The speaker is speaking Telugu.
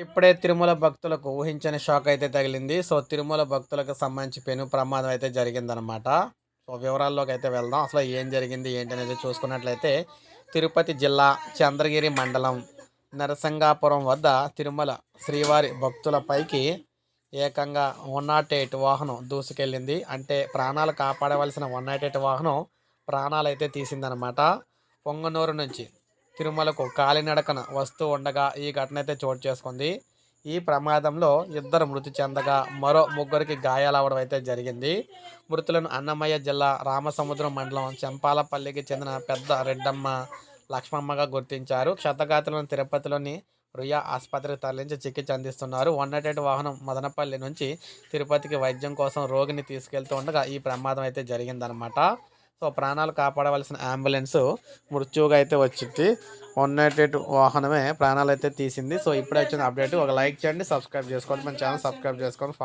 ఇప్పుడే తిరుమల భక్తులకు ఊహించని షాక్ అయితే తగిలింది. సో తిరుమల భక్తులకు సంబంధించి పెను ప్రమాదం అయితే జరిగిందనమాట సో వివరాల్లోకి అయితే వెళ్దాం. అసలు ఏం జరిగింది ఏంటి అనేది చూసుకున్నట్లయితే తిరుపతి జిల్లా చంద్రగిరి మండలం నరసింగాపురం వద్ద తిరుమల శ్రీవారి భక్తులపైకి ఏకంగా వన్ నాట్ ఎయిట్ వాహనం దూసుకెళ్ళింది. అంటే ప్రాణాలు కాపాడవలసిన వన్ నాట్ ఎయిట్ వాహనం ప్రాణాలు అయితే తీసిందనమాట పొంగనూరు నుంచి తిరుమలకు కాలినడకన వస్తూ ఉండగా ఈ ఘటన అయితే చోటు చేసుకుంది. ఈ ప్రమాదంలో ఇద్దరు మృతి చెందగా మరో ముగ్గురికి గాయాలవడం అయితే జరిగింది. మృతులను అన్నమయ్య జిల్లా రామసముద్రం మండలం చెంపాలపల్లికి చెందిన పెద్ద రెడ్డమ్మ లక్ష్మమ్మగా గుర్తించారు. క్షతగాతులను తిరుపతిలోని రుయా ఆసుపత్రికి తరలించి చికిత్స అందిస్తున్నారు. వన్ నాట్ ఎయిట్ వాహనం మదనపల్లి నుంచి తిరుపతికి వైద్యం కోసం రోగిని తీసుకెళ్తూ ఉండగా ఈ ప్రమాదం అయితే జరిగిందనమాట సో ప్రాణాలు కాపాడవలసిన అంబులెన్స్ మృత్యువుగా అయితే వచ్చింది. వన్ నాట్ ఎయిట్ వాహనమే ప్రాణాలు అయితే తీసింది. సో ఇప్పుడే వచ్చిన అప్డేట్. ఒక లైక్ చేయండి సబ్స్క్రైబ్ చేసుకోండి. మన ఛానల్ సబ్స్క్రైబ్ చేసుకోండి.